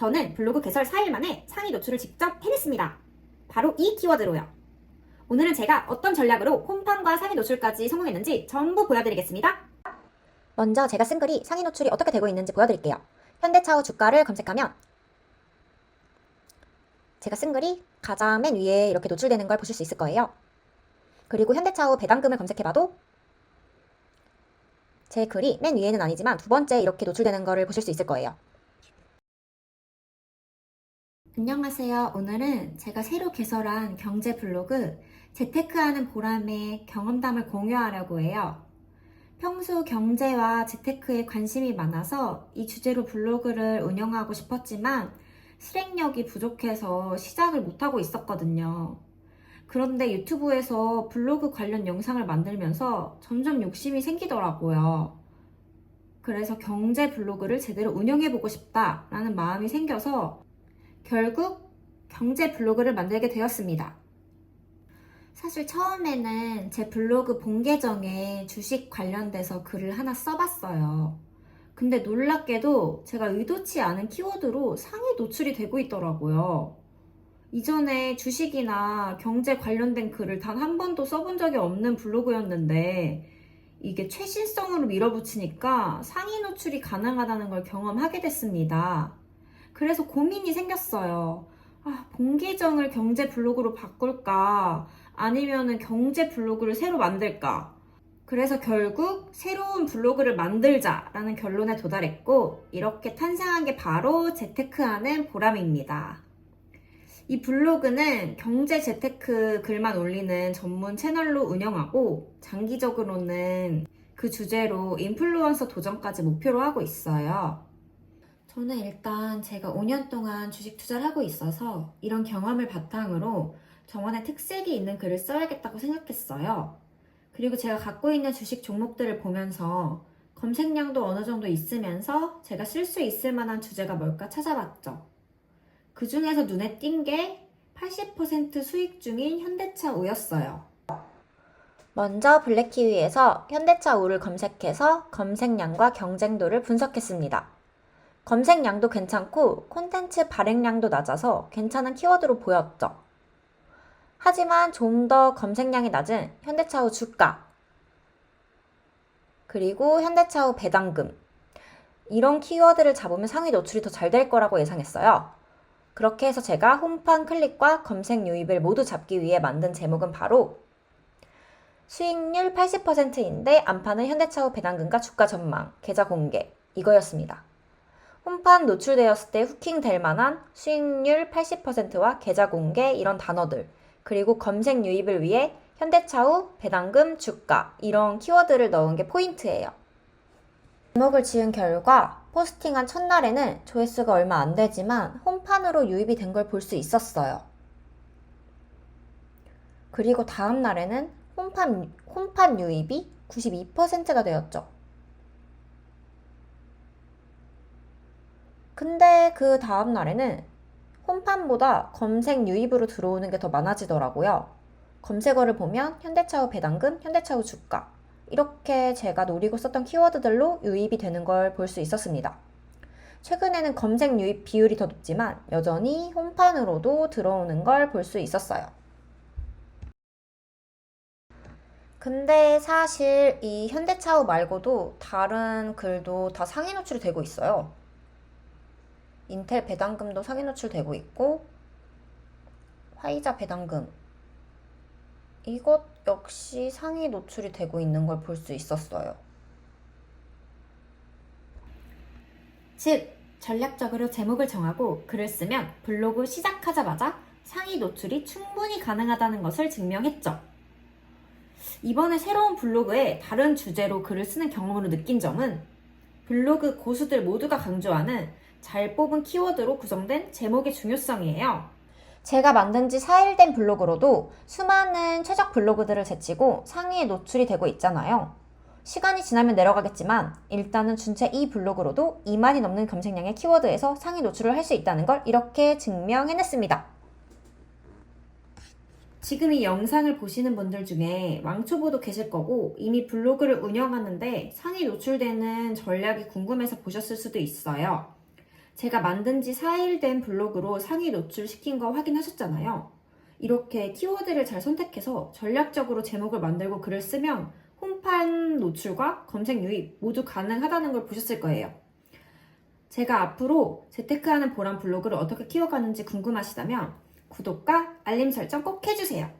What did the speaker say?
저는 블로그 개설 4일 만에 상위 노출을 직접 해냈습니다. 바로 이 키워드로요. 오늘은 제가 어떤 전략으로 홈판과 상위 노출까지 성공했는지 전부 보여드리겠습니다. 먼저 제가 쓴 글이 상위 노출이 어떻게 되고 있는지 보여드릴게요. 현대차후 주가를 검색하면 제가 쓴 글이 가장 맨 위에 이렇게 노출되는 걸 보실 수 있을 거예요. 그리고 현대차후 배당금을 검색해봐도 제 글이 맨 위에는 아니지만 두 번째 이렇게 노출되는 거를 보실 수 있을 거예요. 안녕하세요. 오늘은 제가 새로 개설한 경제 블로그 재테크하는 보람의 경험담을 공유하려고 해요. 평소 경제와 재테크에 관심이 많아서 이 주제로 블로그를 운영하고 싶었지만 실행력이 부족해서 시작을 못하고 있었거든요. 그런데 유튜브에서 블로그 관련 영상을 만들면서 점점 욕심이 생기더라고요. 그래서 경제 블로그를 제대로 운영해보고 싶다라는 마음이 생겨서 결국 경제 블로그를 만들게 되었습니다. 사실 처음에는 제 블로그 본 계정에 주식 관련돼서 글을 하나 써봤어요. 근데 놀랍게도 제가 의도치 않은 키워드로 상위 노출이 되고 있더라고요. 이전에 주식이나 경제 관련된 글을 단 한 번도 써본 적이 없는 블로그였는데 이게 최신성으로 밀어붙이니까 상위 노출이 가능하다는 걸 경험하게 됐습니다. 그래서 고민이 생겼어요. 아, 본 계정을 경제 블로그로 바꿀까? 아니면은 경제 블로그를 새로 만들까? 그래서 결국 새로운 블로그를 만들자라는 결론에 도달했고, 이렇게 탄생한 게 바로 재테크하는 보람입니다. 이 블로그는 경제 재테크 글만 올리는 전문 채널로 운영하고, 장기적으로는 그 주제로 인플루언서 도전까지 목표로 하고 있어요. 저는 일단 제가 5년 동안 주식 투자를 하고 있어서 이런 경험을 바탕으로 저만의 특색이 있는 글을 써야겠다고 생각했어요. 그리고 제가 갖고 있는 주식 종목들을 보면서 검색량도 어느 정도 있으면서 제가 쓸 수 있을 만한 주제가 뭘까 찾아봤죠. 그 중에서 눈에 띈 게 80% 수익 중인 현대차 우였어요. 먼저 블랙키위에서 현대차 우를 검색해서 검색량과 경쟁도를 분석했습니다. 검색량도 괜찮고 콘텐츠 발행량도 낮아서 괜찮은 키워드로 보였죠. 하지만 좀 더 검색량이 낮은 현대차후 주가, 그리고 현대차후 배당금, 이런 키워드를 잡으면 상위 노출이 더 잘 될 거라고 예상했어요. 그렇게 해서 제가 홈판 클릭과 검색 유입을 모두 잡기 위해 만든 제목은 바로 수익률 80%인데 안파는 현대차후 배당금과 주가 전망, 계좌 공개, 이거였습니다. 홈판 노출되었을 때 후킹 될 만한 수익률 80%와 계좌 공개 이런 단어들, 그리고 검색 유입을 위해 현대차후, 배당금, 주가 이런 키워드를 넣은 게 포인트예요. 제목을 지은 결과 포스팅한 첫날에는 조회수가 얼마 안 되지만 홈판으로 유입이 된 걸 볼 수 있었어요. 그리고 다음 날에는 홈판, 홈판 유입이 92%가 되었죠. 근데 그 다음 날에는 홈판보다 검색 유입으로 들어오는 게 더 많아지더라고요. 검색어를 보면 현대차후 배당금, 현대차후 주가 이렇게 제가 노리고 썼던 키워드들로 유입이 되는 걸 볼 수 있었습니다. 최근에는 검색 유입 비율이 더 높지만 여전히 홈판으로도 들어오는 걸 볼 수 있었어요. 근데 사실 이 현대차후 말고도 다른 글도 다 상위 노출이 되고 있어요. 인텔 배당금도 상위 노출되고 있고 화이자 배당금 이것 역시 상위 노출이 되고 있는 걸 볼 수 있었어요. 즉, 전략적으로 제목을 정하고 글을 쓰면 블로그 시작하자마자 상위 노출이 충분히 가능하다는 것을 증명했죠. 이번에 새로운 블로그에 다른 주제로 글을 쓰는 경험으로 느낀 점은 블로그 고수들 모두가 강조하는 잘 뽑은 키워드로 구성된 제목의 중요성이에요. 제가 만든 지 4일 된 블로그로도 수많은 최적 블로그들을 제치고 상위에 노출이 되고 있잖아요. 시간이 지나면 내려가겠지만 일단은 준체 이 블로그로도 2만이 넘는 검색량의 키워드에서 상위 노출을 할 수 있다는 걸 이렇게 증명해냈습니다. 지금 이 영상을 보시는 분들 중에 왕초보도 계실 거고 이미 블로그를 운영하는데 상위 노출되는 전략이 궁금해서 보셨을 수도 있어요. 제가 만든 지 4일 된 블로그로 상위 노출시킨 거 확인하셨잖아요. 이렇게 키워드를 잘 선택해서 전략적으로 제목을 만들고 글을 쓰면 홈판 노출과 검색 유입 모두 가능하다는 걸 보셨을 거예요. 제가 앞으로 재테크하는 보람 블로그를 어떻게 키워가는지 궁금하시다면 구독과 알림 설정 꼭 해주세요.